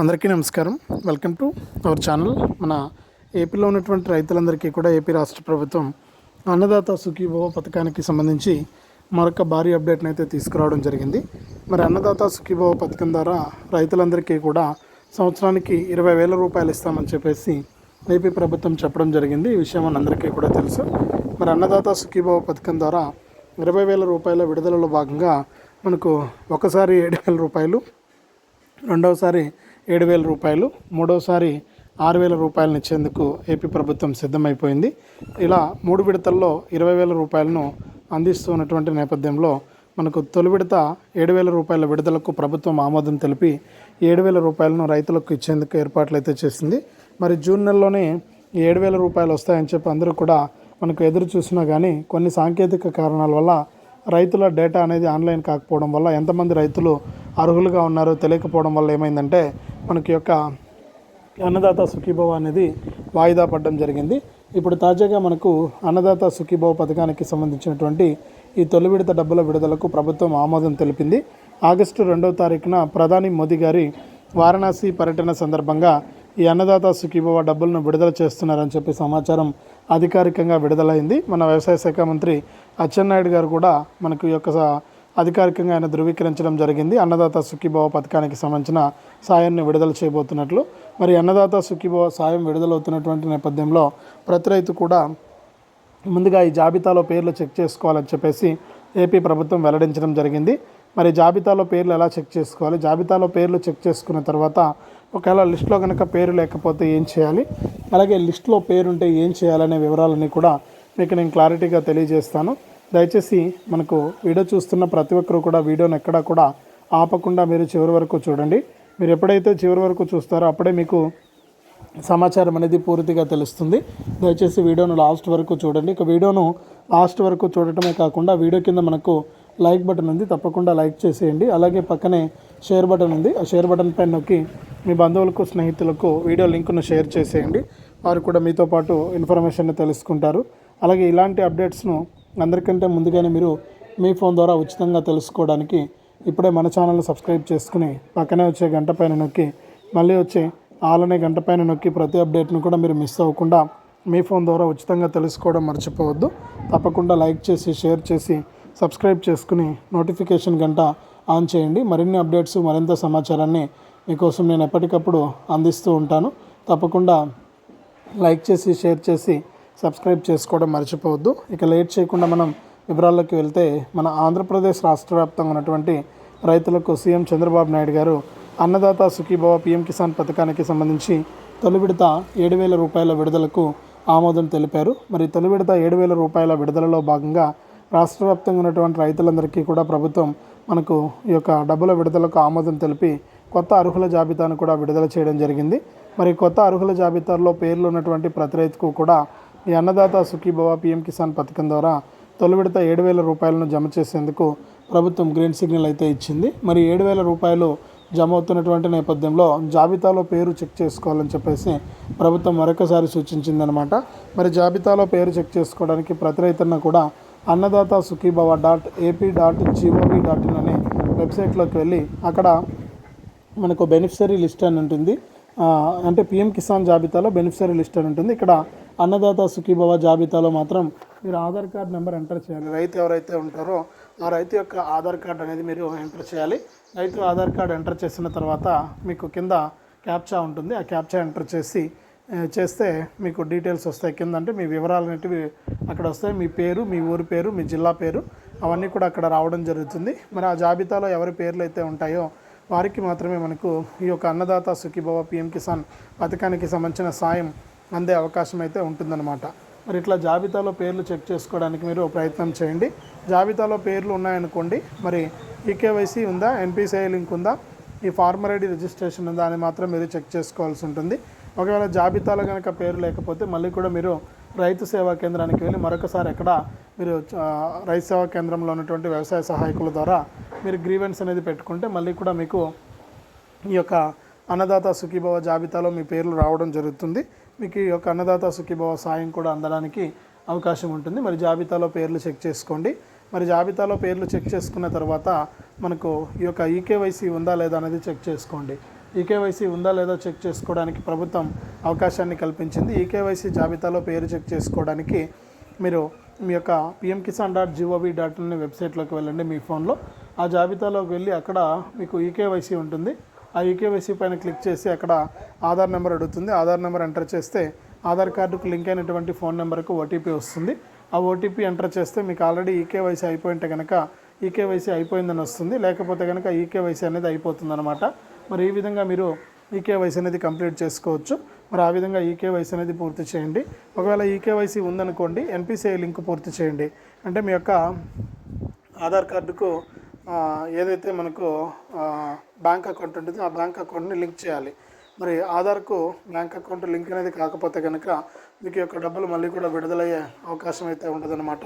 అందరికీ నమస్కారం. Welcome to our channel మన ఏపీలో ఉన్నటువంటి రైతులందరికీ కూడా ఏపీ రాష్ట్ర ప్రభుత్వం అన్నదాత సుఖీభవ పథకానికి సంబంధించి మరొక భారీ అప్డేట్ని అయితే తీసుకురావడం జరిగింది. మరి అన్నదాత సుఖీభవ పథకం ద్వారా రైతులందరికీ కూడా సంవత్సరానికి ఇరవై వేల రూపాయలు ఇస్తామని చెప్పేసి ఏపీ ప్రభుత్వం చెప్పడం జరిగింది. ఈ విషయం మనందరికీ కూడా తెలుసు. మరి అన్నదాత సుఖీభవ పథకం ద్వారా ఇరవై వేల రూపాయల విడుదలలో భాగంగా మనకు ఒకసారి ఏడు వేల రూపాయలు రెండవసారి ఏడు వేల రూపాయలు మూడవసారి ఆరు వేల రూపాయలను ఇచ్చేందుకు ఏపీ ప్రభుత్వం సిద్ధమైపోయింది. ఇలా మూడు విడతల్లో ఇరవై వేల రూపాయలను అందిస్తున్నటువంటి నేపథ్యంలో మనకు తొలి విడత ఏడు వేల రూపాయల విడుదలకు ప్రభుత్వం ఆమోదం తెలిపి ఏడు వేల రూపాయలను రైతులకు ఇచ్చేందుకు ఏర్పాట్లు అయితే చేసింది. మరి జూన్ నెలలోనే ఏడు వేల రూపాయలు వస్తాయని చెప్పి అందరూ కూడా మనకు ఎదురు చూసినా కానీ కొన్ని సాంకేతిక కారణాల వల్ల రైతుల డేటా అనేది ఆన్లైన్ కాకపోవడం వల్ల ఎంతమంది రైతులు అర్హులుగా ఉన్నారో తెలియకపోవడం వల్ల ఏమైందంటే మనకి యొక్క అన్నదాత సుఖీభవ అనేది వాయిదా పడడం జరిగింది. ఇప్పుడు తాజాగా మనకు అన్నదాత సుఖీభవ పథకానికి సంబంధించినటువంటి ఈ తొలి విడత డబ్బుల విడుదలకు ప్రభుత్వం ఆమోదం తెలిపింది. ఆగస్టు రెండవ తారీఖున ప్రధాని మోదీ గారి వారణాసి పర్యటన సందర్భంగా ఈ అన్నదాత సుఖీభవ డబ్బులను విడుదల చేస్తున్నారని చెప్పి సమాచారం అధికారికంగా విడుదలైంది. మన వ్యవసాయ శాఖ మంత్రి అచ్చెన్నాయుడు గారు కూడా మనకు ఈ యొక్క అధికారికంగా ఆయన ధృవీకరించడం జరిగింది. అన్నదాత సుఖీభవ పథకానికి సంబంధించిన సాయాన్ని విడుదల చేయబోతున్నట్లు. మరి అన్నదాత సుఖీభవ సాయం విడుదలవుతున్నటువంటి నేపథ్యంలో ప్రతి రైతు కూడా ముందుగా ఈ జాబితాలో పేర్లు చెక్ చేసుకోవాలని చెప్పేసి ఏపీ ప్రభుత్వం వెల్లడించడం జరిగింది. మరి జాబితాలో పేర్లు ఎలా చెక్ చేసుకోవాలి? జాబితాలో పేర్లు చెక్ చేసుకున్న తర్వాత ఒకవేళ లిస్ట్లో కనుక పేరు లేకపోతే ఏం చేయాలి? అలాగే లిస్ట్లో పేరు ఉంటే ఏం చేయాలనే వివరాలన్నీ కూడా మీకు నేను క్లారిటీగా తెలియజేస్తాను. దయచేసి మనకు వీడియో చూస్తున్న ప్రతి ఒక్కరు కూడా వీడియోని ఎక్కడా కూడా ఆపకుండా మీరు చివరి వరకు చూడండి. మీరు ఎప్పుడైతే చివరి వరకు చూస్తారో అప్పుడే మీకు సమాచారం అనేది పూర్తిగా తెలుస్తుంది. దయచేసి వీడియోను లాస్ట్ వరకు చూడండి. ఇక వీడియోను లాస్ట్ వరకు చూడటమే కాకుండా వీడియో కింద మనకు లైక్ బటన్ ఉంది. తప్పకుండా లైక్ చేసేయండి. అలాగే పక్కనే షేర్ బటన్ ఉంది. ఆ షేర్ బటన్ పైన నొక్కి మీ బంధువులకు స్నేహితులకు వీడియో లింక్ను షేర్ చేసేయండి. వారు కూడా మీతో పాటు ఇన్ఫర్మేషన్ తెలుసుకుంటారు. అలాగే ఇలాంటి అప్డేట్స్ను అందరికంటే ముందుగానే మీరు మీ ఫోన్ ద్వారా ఉచితంగా తెలుసుకోవడానికి ఇప్పుడే మన ఛానల్ని సబ్స్క్రైబ్ చేసుకుని పక్కనే వచ్చే గంట పైన నొక్కి మళ్ళీ వచ్చే ఆలనే గంట పైన నొక్కి ప్రతి అప్డేట్ను కూడా మీరు మిస్ అవ్వకుండా మీ ఫోన్ ద్వారా ఉచితంగా తెలుసుకోవడం మర్చిపోవద్దు. తప్పకుండా లైక్ చేసి షేర్ చేసి సబ్స్క్రైబ్ చేసుకుని నోటిఫికేషన్ గంట ఆన్ చేయండి. మరిన్ని అప్డేట్స్ మరింత సమాచారాన్ని మీకోసం నేను ఎప్పటికప్పుడు అందిస్తూ ఉంటాను. తప్పకుండా లైక్ చేసి షేర్ చేసి సబ్స్క్రైబ్ చేసుకోవడం మర్చిపోవద్దు. ఇక లేట్ చేయకుండా మనం వివరాల్లోకి వెళ్తే మన ఆంధ్రప్రదేశ్ రాష్ట్ర వ్యాప్తంగా ఉన్నటువంటి రైతులకు సీఎం చంద్రబాబు నాయుడు గారు అన్నదాత సుఖీభవ పీఎం కిసాన్ పథకానికి సంబంధించి తొలి విడత ఏడు వేల రూపాయల విడుదలకు ఆమోదం తెలిపారు. మరి తొలి విడత ఏడు వేల రూపాయల విడుదలలో భాగంగా రాష్ట్ర వ్యాప్తంగా ఉన్నటువంటి రైతులందరికీ కూడా ప్రభుత్వం మనకు ఈ యొక్క డబ్బుల విడుదలకు ఆమోదం తెలిపి కొత్త అర్హుల జాబితాను కూడా విడుదల చేయడం జరిగింది. మరి కొత్త అర్హుల జాబితాలో పేర్లు ఉన్నటువంటి ప్రతి రైతుకు కూడా ఈ అన్నదాత సుఖీభవ పీఎం కిసాన్ పథకం ద్వారా తొలి విడత ఏడు వేల రూపాయలను జమ చేసేందుకు ప్రభుత్వం గ్రీన్ సిగ్నల్ అయితే ఇచ్చింది. మరి ఏడు వేల రూపాయలు జమ అవుతున్నటువంటి నేపథ్యంలో జాబితాలో పేరు చెక్ చేసుకోవాలని చెప్పేసి ప్రభుత్వం మరొకసారి సూచించిందనమాట మరి జాబితాలో పేరు చెక్ చేసుకోవడానికి ప్రతి రైతన్న కూడా Annadata Sukhibhava dot AP dot gov dot in అనే వెబ్సైట్లోకి వెళ్ళి అక్కడ మనకు బెనిఫిషరీ లిస్ట్ అని ఉంటుంది. అంటే పిఎం కిసాన్ జాబితాలో బెనిఫిషరీ లిస్ట్ అని ఉంటుంది. ఇక్కడ అన్నదాత సుఖీభవ జాబితాలో మాత్రం మీరు ఆధార్ కార్డ్ నెంబర్ ఎంటర్ చేయాలి. రైతు ఎవరైతే ఉంటారో ఆ రైతు యొక్క ఆధార్ కార్డ్ అనేది మీరు ఎంటర్ చేయాలి. రైతు ఆధార్ కార్డ్ ఎంటర్ చేసిన తర్వాత మీకు కింద క్యాప్చా ఉంటుంది. ఆ క్యాప్చా ఎంటర్ చేసి చేస్తే మీకు డీటెయిల్స్ వస్తాయి. కింద అంటే మీ వివరాలు అనేటివి అక్కడ వస్తాయి. మీ పేరు మీ ఊరి పేరు మీ జిల్లా పేరు అవన్నీ కూడా అక్కడ రావడం జరుగుతుంది. మరి ఆ జాబితాలో ఎవరి పేర్లు అయితే ఉంటాయో వారికి మాత్రమే మనకు ఈ యొక్క అన్నదాత సుఖీభవ పిఎం కిసాన్ పథకానికి సంబంధించిన సాయం అందే అవకాశం అయితే ఉంటుందన్నమాట. మరి ఇట్లా జాబితాలో పేర్లు చెక్ చేసుకోవడానికి మీరు ప్రయత్నం చేయండి. జాబితాలో పేర్లు ఉన్నాయనుకోండి మరి ఈకేవైసీ ఉందా ఎన్పిసిఐ లింక్ ఉందా ఈ ఫార్మర్ ఐడి రిజిస్ట్రేషన్ ఉందా అని మాత్రం మీరు చెక్ చేసుకోవాల్సి ఉంటుంది. ఒకవేళ జాబితాలో కనుక పేరు లేకపోతే మళ్ళీ కూడా మీరు రైతు సేవా కేంద్రానికి వెళ్ళి మరొకసారి ఎక్కడ మీరు రైతు సేవా కేంద్రంలో ఉన్నటువంటి వ్యవసాయ సహాయకుల ద్వారా మీరు గ్రీవెన్స్ అనేది పెట్టుకుంటే మళ్ళీ కూడా మీకు ఈ యొక్క అన్నదాత సుఖీభవ జాబితాలో మీ పేర్లు రావడం జరుగుతుంది. మీకు ఈ యొక్క అన్నదాత సుఖీభవ సాయం కూడా అందడానికి అవకాశం ఉంటుంది. మరి జాబితాలో పేర్లు చెక్ చేసుకోండి. మరి జాబితాలో పేర్లు చెక్ చేసుకున్న తర్వాత మనకు ఈ యొక్క ఈకేవైసీ ఉందా లేదా అనేది చెక్ చేసుకోండి. ఈకేవైసీ ఉందా లేదా చెక్ చేసుకోవడానికి ప్రభుత్వం అవకాశాన్ని కల్పించింది. ఈకేవైసీ జాబితాలో పేరు చెక్ చేసుకోవడానికి మీరు మీ యొక్క PM Kisan dot gov dot in వెబ్సైట్లోకి వెళ్ళండి మీ ఫోన్లో. ఆ జాబితాలోకి వెళ్ళి అక్కడ మీకు ఈకేవైసీ ఉంటుంది. ఆ ఈకేవైసీ పైన క్లిక్ చేసి అక్కడ ఆధార్ నెంబర్ అడుగుతుంది. ఆధార్ నెంబర్ ఎంటర్ చేస్తే ఆధార్ కార్డుకు లింక్ అయినటువంటి ఫోన్ నెంబర్కు ఓటీపీ వస్తుంది. ఆ ఓటీపీ ఎంటర్ చేస్తే మీకు ఆల్రెడీ ఈకేవైసీ అయిపోయింటే కనుక ఈకేవైసీ అయిపోయిందని వస్తుంది. లేకపోతే కనుక ఈకేవైసీ అనేది అయిపోతుందనమాట మరి ఈ విధంగా మీరు ఈకేవైసీ అనేది కంప్లీట్ చేసుకోవచ్చు. మరి ఆ విధంగా ఈకేవైసీ అనేది పూర్తి చేయండి. ఒకవేళ ఈకేవైసీ ఉందనుకోండి ఎన్పిసిఐ లింక్ పూర్తి చేయండి. అంటే మీ యొక్క ఆధార్ కార్డుకు ఏదైతే మనకు బ్యాంక్ అకౌంట్ ఉంటుంది ఆ బ్యాంక్ అకౌంట్ని లింక్ చేయాలి. మరి ఆధార్కు బ్యాంక్ అకౌంట్ లింక్ అనేది కాకపోతే కనుక మీకు యొక్క డబ్బులు మళ్ళీ కూడా విడుదలయ్యే అవకాశం అయితే ఉండదన్నమాట.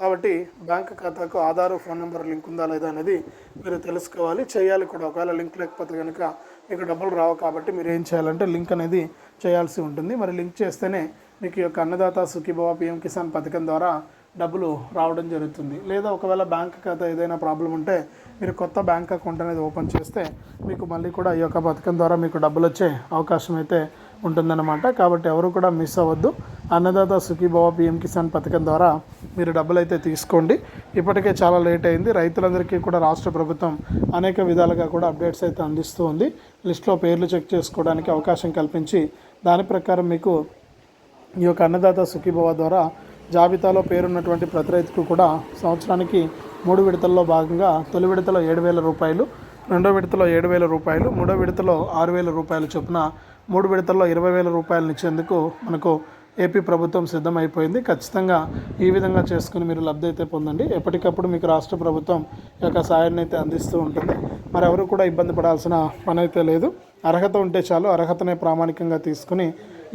కాబట్టి బ్యాంక్ ఖాతాకు ఆధార్ ఫోన్ నెంబర్ లింక్ ఉందా లేదా అనేది మీరు తెలుసుకోవాలి. చేయాలి కూడా. ఒకవేళ లింక్ లేకపోతే కనుక మీకు డబ్బులు రావు కాబట్టి మీరు ఏం చేయాలంటే లింక్ అనేది చేయాల్సి ఉంటుంది. మరి లింక్ చేస్తేనే మీకు యొక్క అన్నదాత సుఖీభవ పిఎం కిసాన్ పథకం ద్వారా డబ్బులు రావడం జరుగుతుంది. లేదా ఒకవేళ బ్యాంక్ ఖాతా ఏదైనా ప్రాబ్లం ఉంటే మీరు కొత్త బ్యాంక్ అకౌంట్ అనేది ఓపెన్ చేస్తే మీకు మళ్ళీ కూడా ఈ యొక్క పథకం ద్వారా మీకు డబ్బులు వచ్చే అవకాశం అయితే ఉంటుందన్నమాట. కాబట్టి ఎవరు కూడా మిస్ అవ్వద్దు. అన్నదాత సుఖీభవ పిఎం కిసాన్ పథకం ద్వారా మీరు డబ్బులు అయితే తీసుకోండి. ఇప్పటికే చాలా లేట్ అయింది. రైతులందరికీ కూడా రాష్ట్ర ప్రభుత్వం అనేక విధాలుగా కూడా అప్డేట్స్ అయితే అందిస్తూ ఉంది. లిస్ట్లో పేర్లు చెక్ చేసుకోవడానికి అవకాశం కల్పించి దాని ప్రకారం మీకు ఈ యొక్క అన్నదాత సుఖీభవ ద్వారా జాబితాలో పేరున్నటువంటి ప్రతి రైతుకు కూడా సంవత్సరానికి మూడు విడతల్లో భాగంగా తొలి విడతలో ఏడు వేల రూపాయలు రెండో విడతలో ఏడు వేల రూపాయలు మూడో విడతలో ఆరు వేల రూపాయలు చొప్పున మూడు విడతల్లో ఇరవై వేల రూపాయలు ఇచ్చేందుకు మనకు ఏపీ ప్రభుత్వం సిద్ధమైపోయింది. ఖచ్చితంగా ఈ విధంగా చేసుకుని మీరు లబ్ధి అయితే పొందండి. ఎప్పటికప్పుడు మీకు రాష్ట్ర ప్రభుత్వం యొక్క సాయాన్ని అయితే అందిస్తూ ఉంటుంది. మరి ఎవరు కూడా ఇబ్బంది పడాల్సిన పని అయితే లేదు. అర్హత ఉంటే చాలు. అర్హతనే ప్రామాణికంగా తీసుకుని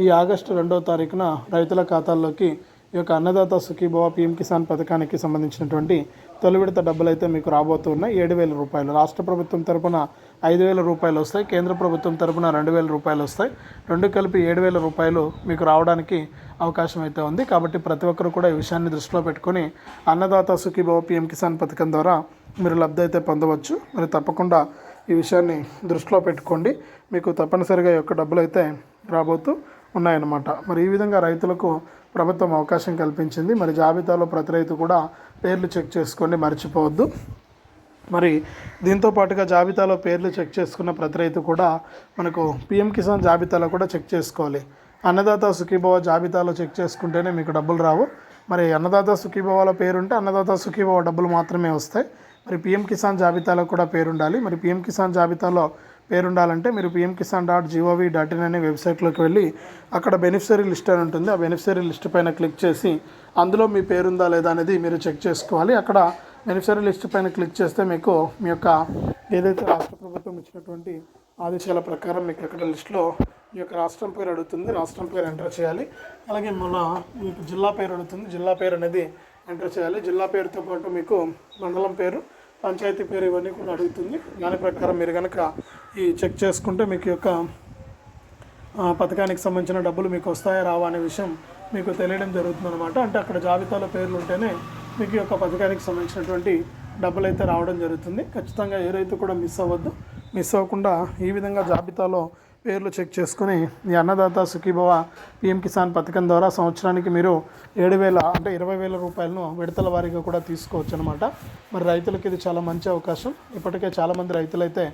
ఈ ఆగస్టు రెండో తారీఖున రైతుల ఖాతాల్లోకి ఈ యొక్క అన్నదాత సుఖీభవ పిఎం కిసాన్ పథకానికి సంబంధించినటువంటి తొలి విడత డబ్బులు అయితే మీకు రాబోతున్నాయి. ఏడు వేల రూపాయలు. రాష్ట్ర ప్రభుత్వం తరపున ఐదు వేల రూపాయలు వస్తాయి. కేంద్ర ప్రభుత్వం తరపున రెండు వేల రూపాయలు వస్తాయి. రెండు కలిపి ఏడు వేల రూపాయలు మీకు రావడానికి అవకాశం అయితే ఉంది. కాబట్టి ప్రతి ఒక్కరు కూడా ఈ విషయాన్ని దృష్టిలో పెట్టుకొని అన్నదాత సుఖీభవ పిఎం కిసాన్ పథకం ద్వారా మీరు లబ్ధి అయితే పొందవచ్చు. మరి తప్పకుండా ఈ విషయాన్ని దృష్టిలో పెట్టుకోండి. మీకు తప్పనిసరిగా ఈ యొక్క డబ్బులు అయితే రాబోతూ ఉన్నాయన్నమాట. మరి ఈ విధంగా రైతులకు ప్రభుత్వం అవకాశం కల్పించింది. మరి జాబితాలో ప్రతి రైతు కూడా పేర్లు చెక్ చేసుకోండి మర్చిపోవద్దు. మరి దీంతో పాటుగా జాబితాలో పేర్లు చెక్ చేసుకున్న ప్రతి రైతు కూడా మనకు పిఎం కిసాన్ జాబితాలో కూడా చెక్ చేసుకోవాలి. అన్నదాత సుఖీభవ జాబితాలో చెక్ చేసుకుంటేనే మీకు డబ్బులు రావు. మరి అన్నదాత సుఖీభవాల పేరుంటే అన్నదాత సుఖీభవ డబ్బులు మాత్రమే వస్తాయి. మరి పిఎం కిసాన్ జాబితాలో కూడా పేరుండాలి. మరి పిఎం కిసాన్ జాబితాలో పేరుండాలంటే మీరు PM Kisan dot gov dot in అనే వెబ్సైట్లోకి వెళ్ళి అక్కడ బెనిఫిషరీ లిస్ట్ అని ఉంటుంది. ఆ బెనిఫిషరీ లిస్ట్ పైన క్లిక్ చేసి అందులో మీ పేరు ఉందా లేదా అనేది మీరు చెక్ చేసుకోవాలి. అక్కడ బెనిఫిషరీ లిస్ట్ పైన క్లిక్ చేస్తే మీకు మీ యొక్క ఏదైతే రాష్ట్ర ప్రభుత్వం ఇచ్చినటువంటి ఆదేశాల ప్రకారం మీకు అక్కడ లిస్ట్లో మీ యొక్క రాష్ట్రం పేరు అడుగుతుంది. రాష్ట్రం పేరు ఎంటర్ చేయాలి. అలాగే మన మీకు జిల్లా పేరు అడుగుతుంది. జిల్లా పేరు అనేది ఎంటర్ చేయాలి. జిల్లా పేరుతో పాటు మీకు మండలం పేరు పంచాయతీ పేరు ఇవన్నీ కూడా అడుగుతుంది. దాని ప్రకారం మీరు కనుక ఈ చెక్ చేసుకుంటే మీకు యొక్క పథకానికి సంబంధించిన డబ్బులు మీకు వస్తాయా రావా అనే విషయం మీకు తెలియడం జరుగుతుంది అనమాట అంటే అక్కడ జాబితాలో పేర్లు ఉంటేనే మీకు యొక్క పథకానికి సంబంధించినటువంటి డబ్బులు అయితే రావడం జరుగుతుంది. ఖచ్చితంగా ఏ రైతు కూడా మిస్ అవ్వద్దు. మిస్ అవ్వకుండా ఈ విధంగా జాబితాలో పేర్లు చెక్ చేసుకుని ఈ అన్నదాత సుఖీభవ పిఎం కిసాన్ పథకం ద్వారా సంవత్సరానికి మీరు ఏడు వేల అంటే ఇరవై వేల రూపాయలను విడతల వారీగా కూడా తీసుకోవచ్చు అనమాట మరి రైతులకు ఇది చాలా మంచి అవకాశం. ఇప్పటికే చాలామంది రైతులైతే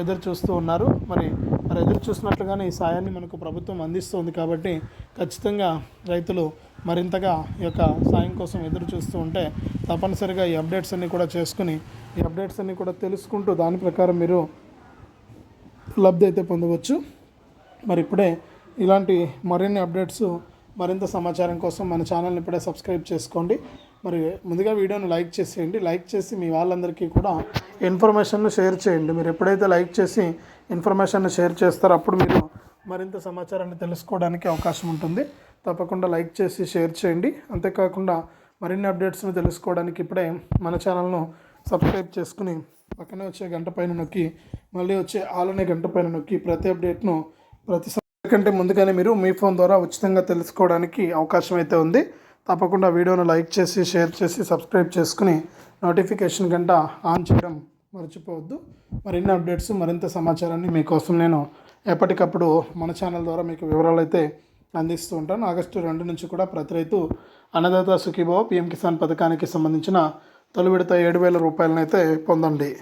ఎదురు చూస్తూ ఉన్నారు. మరి మరి ఎదురు చూసినట్లుగానే ఈ సాయాన్ని మనకు ప్రభుత్వం అందిస్తుంది కాబట్టి ఖచ్చితంగా రైతులు మరింతగా ఈ యొక్క సాయం కోసం ఎదురు చూస్తూ ఉంటే తప్పనిసరిగా ఈ అప్డేట్స్ అన్నీ కూడా చేసుకుని ఈ అప్డేట్స్ అన్నీ కూడా తెలుసుకుంటూ దాని ప్రకారం మీరు లబ్ధి అయితే పొందవచ్చు. మరి ఇప్పుడే ఇలాంటి మరిన్ని అప్డేట్స్ మరింత సమాచారం కోసం మన ఛానల్ని ఇప్పుడే సబ్స్క్రైబ్ చేసుకోండి. మరి ముందుగా వీడియోని లైక్ చేసేయండి. లైక్ చేసి మీ వాళ్ళందరికీ కూడా ఇన్ఫర్మేషన్ను షేర్ చేయండి. మీరు ఎప్పుడైతే లైక్ చేసి ఇన్ఫర్మేషన్ను షేర్ చేస్తారో అప్పుడు మీరు మరింత సమాచారాన్ని తెలుసుకోవడానికి అవకాశం ఉంటుంది. తప్పకుండా లైక్ చేసి షేర్ చేయండి. అంతేకాకుండా మరిన్ని అప్డేట్స్ను తెలుసుకోవడానికి ఇప్పుడే మన ఛానల్ను సబ్స్క్రైబ్ చేసుకుని పక్కనే వచ్చే గంట పైన నొక్కి మళ్ళీ వచ్చే ఆలనే గంట పైన నొక్కి ప్రతి అప్డేట్ను ప్రతి కంటే ముందుగానే మీరు మీ ఫోన్ ద్వారా ఉచితంగా తెలుసుకోవడానికి అవకాశం అయితే ఉంది. తప్పకుండా వీడియోను లైక్ చేసి షేర్ చేసి సబ్స్క్రైబ్ చేసుకుని నోటిఫికేషన్ గంట ఆన్ చేయడం మర్చిపోవద్దు. మరిన్ని అప్డేట్స్ మరింత సమాచారాన్ని మీకోసం నేను ఎప్పటికప్పుడు మన ఛానల్ ద్వారా మీకు వివరాలు అయితే అందిస్తూ ఉంటాను. ఆగస్టు రెండు నుంచి కూడా ప్రతి రైతు అన్నదాత సుఖీభావ పిఎం కిసాన్ పథకానికి సంబంధించిన తొలి విడత ఏడు వేల రూపాయలనైతే పొందండి.